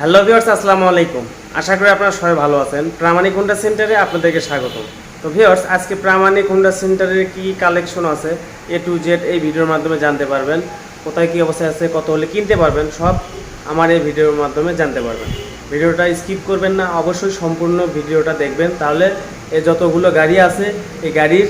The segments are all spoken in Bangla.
হ্যালো ভিউয়ার্স আসসালামু আলাইকুম। আশা করি আপনারা সবাই ভালো আছেন। প্রামাণিক হোন্ডা সেন্টারে আপনাদেরকে স্বাগত তো ভিউয়ার্স আজকে প্রামাণিক হোন্ডা সেন্টারের কি কালেকশন আছে এ টু জেড এই ভিডিওর মাধ্যমে জানতে পারবেন। কোথায় কী অবস্থায় আছে, কত হলে কিনতে পারবেন, সব আমার এই ভিডিওর মাধ্যমে জানতে পারবেন। ভিডিওটা স্কিপ করবেন না, অবশ্যই সম্পূর্ণ ভিডিওটা দেখবেন। তাহলে এ যতগুলো গাড়ি আছে, এই গাড়ির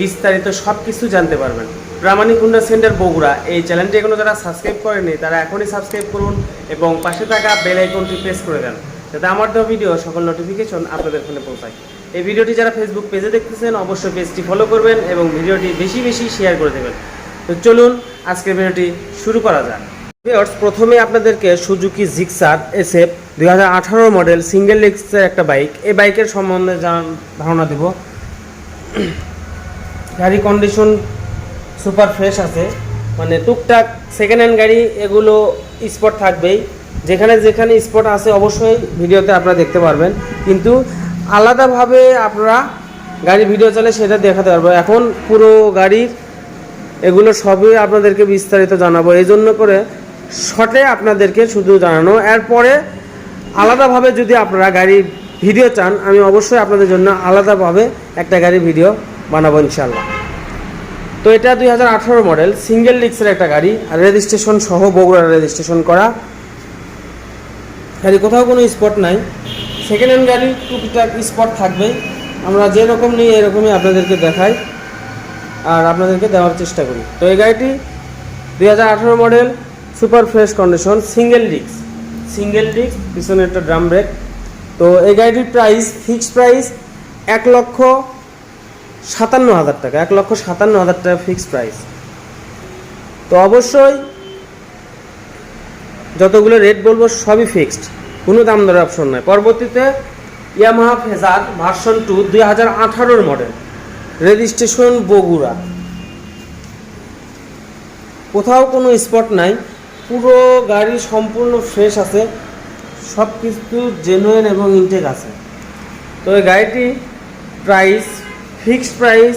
বিস্তারিত সব কিছু জানতে পারবেন। Pramanik Honda centre Bogura. এই চ্যানেলটি এখনও যারা সাবস্ক্রাইব করেনি তারা এখনই সাবস্ক্রাইব করুন এবং পাশে থাকা বেল আইকনটি প্রেস করে দেন, যাতে আমার দেওয়া ভিডিও সকল নোটিফিকেশন আপনাদের ফোনে পৌঁছায়। এই ভিডিওটি যারা ফেসবুক পেজে দেখতেছেন, অবশ্যই পেজটি ফলো করবেন এবং ভিডিওটি বেশি বেশি শেয়ার করে দেবেন। তো চলুন, আজকের ভিডিওটি শুরু করা যাক। ভিউয়ার্স প্রথমে আপনাদেরকে সুজুকি জিক্সার এসএফ দুই হাজার আঠারো মডেল সিঙ্গেল লিক্সের একটা বাইক এই বাইকের সম্বন্ধে ধারণা দেব। গাড়ি কন্ডিশন সুপার ফ্রেশ আছে। মানে টুকটাক সেকেন্ড হ্যান্ড গাড়ি এগুলো স্পট থাকবেই। যেখানে যেখানে স্পট আছে অবশ্যই ভিডিওতে আপনারা দেখতে পারবেন। কিন্তু আলাদাভাবে আপনারা গাড়ি ভিডিও চলে সেটা দেখাতে পারব। এখন পুরো গাড়ির এগুলো সবই আপনাদেরকে বিস্তারিত জানাব। এই জন্য করে শর্টে আপনাদেরকে শুধু জানানো। এরপরে আলাদাভাবে যদি আপনারা গাড়ির ভিডিও চান, আমি অবশ্যই আপনাদের জন্য আলাদাভাবে একটা গাড়ির ভিডিও বানাবো ইনশাল্লাহ তো এটা দুই হাজার আঠারো মডেল সিঙ্গেল ডিক্সের একটা গাড়ি, আর রেজিস্ট্রেশন সহ বগুড়ার রেজিস্ট্রেশন করা। গাড়ি কোথাও কোনো স্পট নাই। সেকেন্ড হ্যান্ড গাড়ি, টুকটাক স্পট থাকবে। আমরা যেরকম নিই, এরকমই আপনাদেরকে দেখাই। আর আপনাদেরকে দেওয়ার চেষ্টা করি। তো এই গাড়িটি দুই হাজার আঠারো model super fresh condition single ডিক্স সিঙ্গেল ডিক্স পিছনে একটা ড্রাম ব্রেক তো এই গাড়িটির প্রাইস ফিক্সড প্রাইস এক লক্ষ সাতান্ন হাজার টাকা, এক লক্ষ সাতান্ন হাজার টাকা ফিক্সড প্রাইস তো অবশ্যই যতগুলো রেট বলব সবই ফিক্সড কোনো দাম দরের অপশন নয় পরবর্তীতে ইয়ামাহা ফেজার ভার্সন টু দুই হাজার আঠারোর মডেল রেজিস্ট্রেশন বগুড়া। কোথাও কোনো স্পট নাই, পুরো গাড়ি সম্পূর্ণ ফ্রেশ আছে সব কিছু জেনুইন এবং ইনটেক আছে। তো এই গাড়িটি প্রাইস ফিক্সড প্রাইস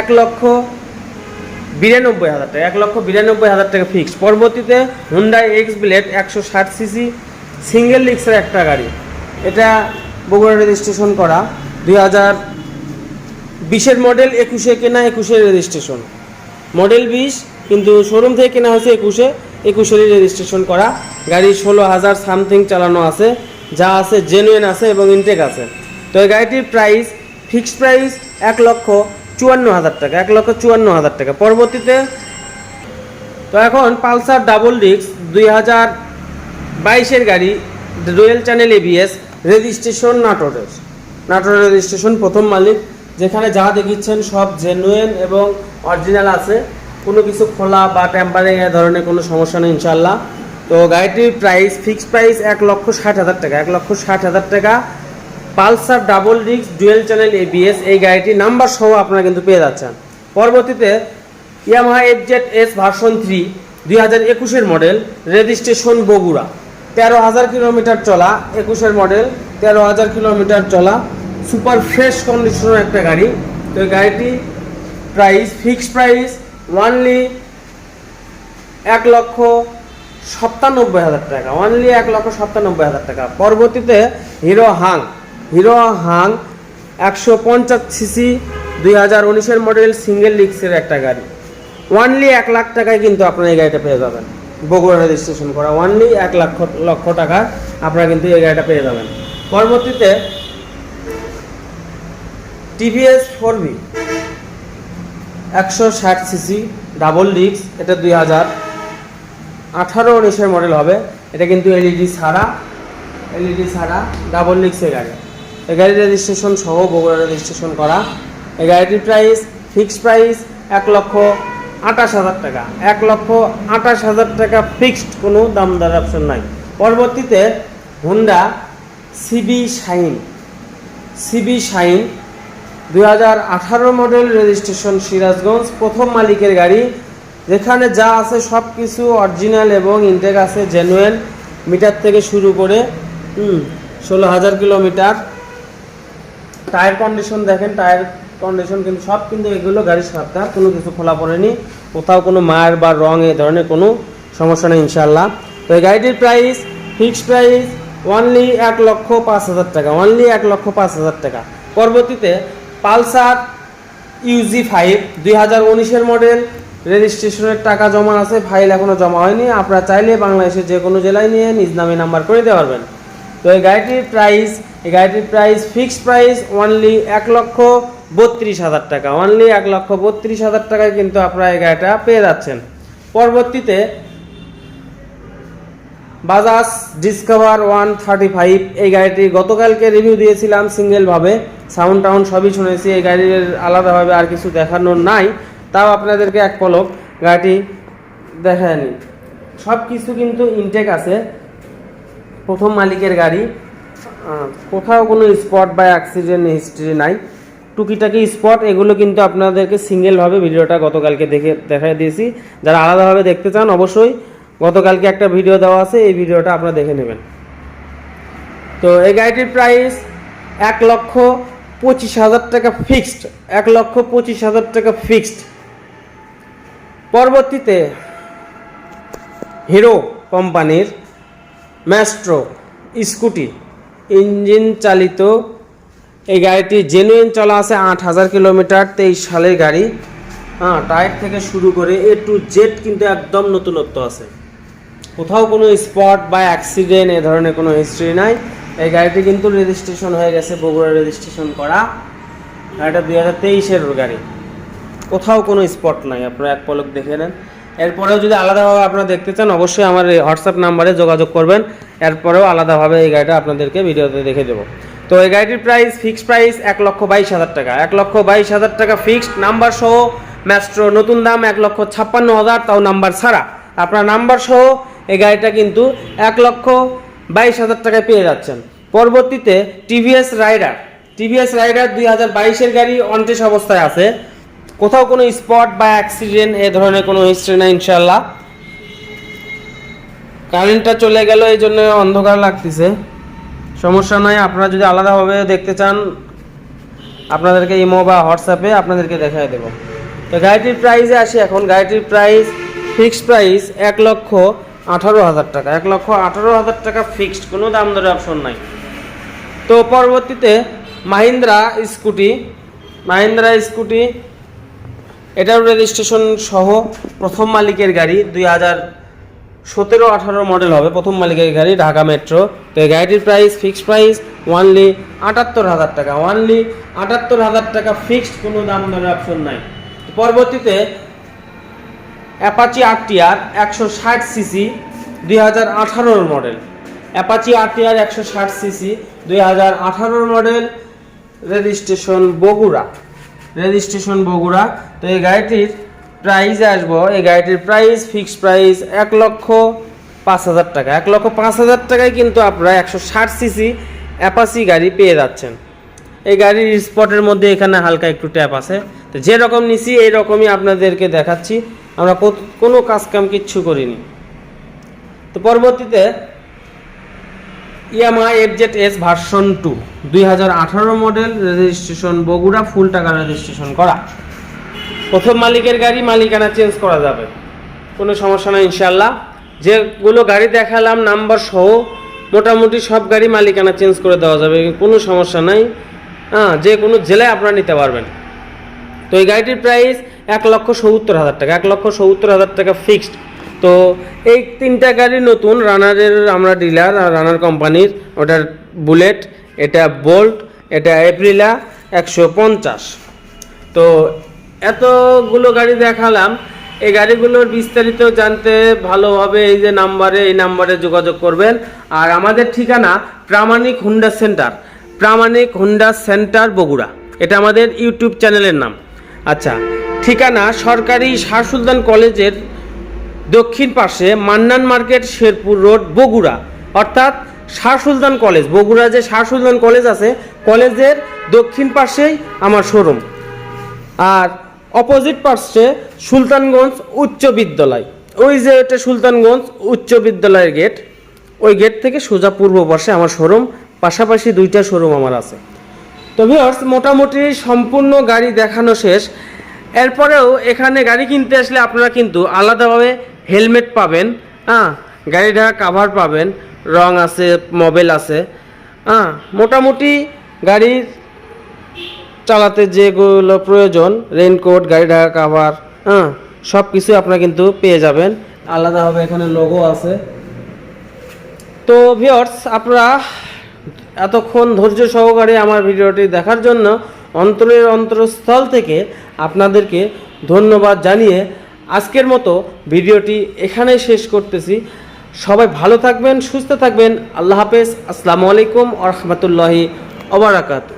এক লক্ষ বিরানব্বই হাজার টাকা, এক লক্ষ বিরানব্বই হাজার টাকা ফিক্সড। পরবর্তীতে হুন্ডাই এক্স ব্লেড একশো ষাট সিসি সিঙ্গেল লিক্সের একটা গাড়ি। এটা বগুড়া রেজিস্ট্রেশন করা, দুই হাজার বিশের মডেল একুশে কেনা একুশের রেজিস্ট্রেশন মডেল বিশ, কিন্তু শোরুম থেকে কেনা হয়েছে একুশে, একুশেরই রেজিস্ট্রেশন করা। গাড়ি ষোলো হাজার সামথিং চালানো আছে, যা আছে জেনুইন আছে এবং ইনটেক আছে। তো এই গাড়িটির প্রাইস ফিক্সড প্রাইস এক লক্ষ চুয়ান্ন হাজার টাকা, এক লক্ষ চুয়ান্ন হাজার টাকা। পরবর্তীতে, তো এখন পালসার ডাবল ডিস্ক দুই হাজার বাইশের গাড়ি, রয়্যাল চ্যানেল এবিএস রেজিস্ট্রেশন নাটোরের। নাটোরের রেজিস্ট্রেশন প্রথম মালিক, যেখানে যা দেখিচ্ছেন সব জেনুইন এবং অরিজিনাল আছে। কোনো কিছু খোলা বা টেম্পারিং এ ধরনের কোনো সমস্যা নেই ইনশাল্লাহ তো গাড়িটির প্রাইস ফিক্সড প্রাইস এক লক্ষ ষাট হাজার টাকা, এক লক্ষ ষাট হাজার টাকা। Pulsar double disc dual channel ABS এই গাড়িটি নাম্বার সহ আপনারা কিন্তু পেয়ে যাচ্ছেন। পরবর্তীতে Yamaha F Z S version three দুই হাজার একুশের মডেল রেজিস্ট্রেশন বগুড়া। তেরো হাজার কিলোমিটার চলা, একুশের মডেল তেরো হাজার কিলোমিটার চলা সুপার ফ্রেশ কন্ডিশনের একটা গাড়ি। তো এই গাড়িটি প্রাইস ফিক্সড প্রাইস ওয়ানলি এক লক্ষ সাতানব্বই হাজার টাকা। অনলি এক লক্ষ সাতানব্বই হাজার টাকা। পরবর্তীতে হিরো হাং হিরো হাং একশো পঞ্চাশ সিসি দুই হাজার উনিশের মডেল সিঙ্গেল লিক্সের একটা গাড়ি। ওয়ানলি এক লাখ টাকায় কিন্তু আপনারা এই গাড়িটা পেয়ে যাবেন। বগুড়া রেজিস্ট্রেশন করা ওয়ানলি এক লক্ষ লক্ষ টাকা আপনারা কিন্তু এই গাড়িটা পেয়ে যাবেন। পরবর্তীতে টিভিএস ফোর ভি একশো ষাট সিসি ডাবল ডিস্ক এটা দুই হাজার আঠারো উনিশের মডেল হবে। এটা কিন্তু এলইডি ছাড়া এলইডি ছাড়া ডাবল ডিস্কের গাড়ি। গাড়ির রেজিস্ট্রেশন সহ বগুড়া রেজিস্ট্রেশন করা। এই গাড়িটির প্রাইস ফিক্সড প্রাইস এক লক্ষ আঠাশ হাজার টাকা। এক লক্ষ আঠাশ হাজার টাকা ফিক্সড কোনো দাম দর অপশন নাই। পরবর্তীতে Honda CB Shine CB Shine দুই হাজার আঠারো মডেল রেজিস্ট্রেশন সিরাজগঞ্জ, প্রথম মালিকের গাড়ি। যেখানে যা আছে সব কিছু অরিজিনাল এবং ইনটেক আছে জেনুয়েন মিটার থেকে শুরু করে ষোলো হাজার কিলোমিটার। টায়ার কন্ডিশন দেখেন টায়ার কন্ডিশন কিন্তু সব কিন্তু এগুলো গাড়ির সাথে, কোনো কিছু খোলা পড়েনি। কোথাও কোনো মায়ের বা রং এ ধরনের কোনো সমস্যা নেই ইনশাল্লাহ তো এই গাড়িটির প্রাইস ফিক্সড প্রাইস অনলি এক লক্ষ পাঁচ হাজার টাকা অনলি এক লক্ষ পাঁচ হাজার টাকা। পরবর্তীতে পালসার ইউজি ফাইভ দুই হাজার উনিশের মডেল রেজিস্ট্রেশনের টাকা জমা আছে ফাইল এখনও জমা হয়নি। আপনারা চাইলে বাংলাদেশের যে কোনো জেলায় নিয়ে নিজ নামে নাম্বার করে দিতে পারবেন। তো এই গাড়িটির প্রাইস এই গাড়িটির প্রাইস ফিক্সড প্রাইস অনলি এক লক্ষ বত্রিশ হাজার টাকা। অনলি এক লক্ষ বত্রিশ হাজার টাকায় কিন্তু আপনারা এই গাড়িটা পেয়ে যাচ্ছেন। পরবর্তীতে Bajaj Discover one thirty five এই গাড়িটি গতকালকে রিভিউ দিয়েছিলাম সিঙ্গেলভাবে সাউন্ড টাউন সবই শুনেছি, এই গাড়ির আলাদাভাবে আর কিছু দেখানোর নাই। তাও আপনাদেরকে এক পলক গাড়িটি দেখায়নি। সব কিছু কিন্তু ইনটেক আছে। প্রথম মালিকের গাড়ি। কোথাও কোনো স্পট বা অ্যাক্সিডেন্ট হিস্ট্রি নাই। টুকিটাকি স্পট, এগুলো কিন্তু আপনাদেরকে সিঙ্গেলভাবে ভিডিওটা গতকালকে দেখে দেখাই দিয়েছি। যারা আলাদাভাবে দেখতে চান, অবশ্যই গতকালকে একটা ভিডিও দেওয়া আছে, এই ভিডিওটা আপনারা দেখে নেবেন। তো এই গাড়িটির প্রাইস এক লক্ষ পঁচিশ হাজার টাকা ফিক্সড এক লক্ষ পঁচিশ হাজার টাকা ফিক্সড পরবর্তীতে হিরো কোম্পানির ম্যাস্ট্রো স্কুটি। ইঞ্জিন চালিত। এই গাড়িটি জেনুইন চলা আছে আট হাজার কিলোমিটার, তেইশ সালের গাড়ি। হ্যাঁ টায়ার থেকে শুরু করে এ টু জেড কিন্তু একদম নতুনত্ব আছে। কোথাও কোনো স্পট বা অ্যাক্সিডেন্ট এ ধরনের কোনো হিস্ট্রি নাই। এই গাড়িটি কিন্তু রেজিস্ট্রেশন হয়ে গেছে, বগুড়া রেজিস্ট্রেশন করা। গাড়িটা দুই হাজার তেইশের গাড়ি। কোথাও কোনো স্পট নাই। আপনারা এক পলক দেখে নেন। এরপরেও যদি আলাদাভাবে আপনারা দেখতে চান, অবশ্যই আমার এই হোয়াটসঅ্যাপ নাম্বারে যোগাযোগ করবেন। এরপরেও আলাদাভাবে এই গাড়িটা আপনাদেরকে ভিডিওতে দেখে দেবো। তো এই গাড়িটির প্রাইস ফিক্সড প্রাইস এক লক্ষ বাইশ হাজার টাকা। এক লক্ষ বাইশ হাজার টাকা ফিক্সড নাম্বার সহ ম্যাস্ট্রো নতুন দাম এক লক্ষ ছাপ্পান্ন হাজার, তাও নাম্বার ছাড়া। আপনার নাম্বার সহ এই গাড়িটা কিন্তু এক লক্ষ বাইশ হাজার টাকায় পেয়ে যাচ্ছেন। পরবর্তীতে টিভিএস রাইডার টিভিএস রাইডার দুই হাজার বাইশের গাড়ি অনটেস অবস্থায় আছে। কোথাও কোনো স্পট বা অ্যাক্সিডেন্ট, এ ধরনের কোনো হিস্ট্রি না ইনশাল্লাহ কারেন্টটা চলে গেল, এই জন্য অন্ধকার লাগতেছে। সমস্যা নয় আপনারা যদি আলাদাভাবে দেখতে চান, আপনাদেরকে ইমো বা হোয়াটসঅ্যাপে আপনাদেরকে দেখায় দেবো। তো গাড়িটির প্রাইসে আসি এখন। গাড়িটির প্রাইস ফিক্সড প্রাইস এক লক্ষ আঠারো হাজার টাকা। এক লক্ষ আঠারো হাজার টাকা ফিক্সড কোনো দাম দরে অপশন নাই। তো পরবর্তীতে মাহিন্দ্রা স্কুটি মাহিন্দ্রা স্কুটি এটাও রেজিস্ট্রেশন সহ প্রথম মালিকের গাড়ি দুই হাজার সতেরো আঠারো মডেল হবে, প্রথম মালিকের গাড়ি ঢাকা মেট্রো। তো এই গাড়িটির প্রাইস ফিক্সড প্রাইস ওয়ানলি আটাত্তর হাজার টাকা ওয়ানলি আটাত্তর হাজার টাকা ফিক্সড কোনো দাম দরের অপশন নাই। পরবর্তীতে অ্যাপাচি আর আরটিআর একশো ষাট সিসি দুই হাজার আঠারোর মডেল। অ্যাপাচি আর আরটিআর একশো ষাট সিসি দুই হাজার আঠারোর model. Registration Bogura. Registration Bogura তো এই গাড়িটির প্রাইসে আসব। এই গাড়িটির প্রাইস ফিক্সড প্রাইস এক লক্ষ পাঁচ হাজার টাকা। এক লক্ষ পাঁচ হাজার টাকায় কিন্তু আপনারা একশো ষাট সিসি অ্যাপাসি গাড়ি পেয়ে যাচ্ছেন। এই গাড়ির স্পটের মধ্যে এখানে হালকা একটু ট্যাপ আছে। তো যেরকম নিছি এই রকমই আপনাদেরকে দেখাচ্ছি। আমরা কোনো কাজ কাম কিচ্ছু করিনি। তো পরবর্তীতে Yamaha F Z S version two দুই হাজার আঠারো মডেল রেজিস্ট্রেশন বগুড়া ফুল টাকা রেজিস্ট্রেশন করা। প্রথম মালিকের গাড়ি মালিকানা চেঞ্জ করা যাবে। কোনো সমস্যা নেই ইনশাল্লাহ যেগুলো গাড়ি দেখালাম, নাম্বার সহ মোটামুটি সব গাড়ি মালিকানা চেঞ্জ করে দেওয়া যাবে, কোনো সমস্যা নাই। হ্যাঁ যে কোনো জেলায় আপনারা নিতে পারবেন। তো এই গাড়িটির প্রাইস এক লক্ষ সত্তর হাজার টাকা, এক লক্ষ সত্তর হাজার টাকা ফিক্সড তো এই তিনটা গাড়ি নতুন রানারের আমরা ডিলার রানার কোম্পানির ওটার বুলেট এটা বোল্ট এটা এপ্রিলা একশো পঞ্চাশ। তো এতগুলো গাড়ি দেখালাম, এই গাড়িগুলোর বিস্তারিত জানতে ভালোভাবে এই যে নাম্বারে, এই নাম্বারে যোগাযোগ করবেন। আর আমাদের ঠিকানা Pramanik Honda centre, Pramanik Honda centre Bogura. এটা আমাদের ইউটিউব চ্যানেলের নাম। আচ্ছা ঠিকানা সরকারি শাহ সুলতান কলেজের দক্ষিণ পাশে মান্নান মার্কেট, শেরপুর রোড, বগুড়া। অর্থাৎ শাহ সুলতান কলেজ, বগুড়া যে শাহ সুলতান কলেজ আছে, কলেজের দক্ষিণ পাশেই আমার শোরুম। আর অপোজিট পাশে সুলতানগঞ্জ উচ্চ বিদ্যালয়। ওই যে এটা সুলতানগঞ্জ উচ্চ বিদ্যালয়ের গেট, ওই গেট থেকে সোজা পূর্ব পাশে আমার শোরুম, পাশাপাশি দুইটা শোরুম আমার আছে। তো ভিউয়ার্স মোটামুটি সম্পূর্ণ গাড়ি দেখানো শেষ। এরপরেও এখানে গাড়ি কিনতে আসলে আপনারা কিন্তু আলাদাভাবে হেলমেট পাবেন হ্যাঁ গাড়ি ঢাকা কাভার পাবেন, রং আছে মোবাইল আছে হ্যাঁ মোটামুটি গাড়ির চালাতে যেগুলো প্রয়োজন রেইনকোট গাড়ি ঢাকা কাভার হ্যাঁ সব কিছু আপনারা কিন্তু পেয়ে যাবেন। আলাদাভাবে এখানে লোগো আছে। তো ভিওর্স আপনারা এতক্ষণ ধৈর্য সহকারে আমার ভিডিওটি দেখার জন্য অন্তরের অন্তরস্থল থেকে আপনাদেরকে ধন্যবাদ জানিয়ে আজকের মতো ভিডিওটি এখানে শেষ করতেছি। সবাই ভালো থাকবেন সুস্থ থাকবেন। আল্লাহ হাফেজ। আসসালামু আলাইকুম আ রহমতুল্লাহি ওবরাকাতু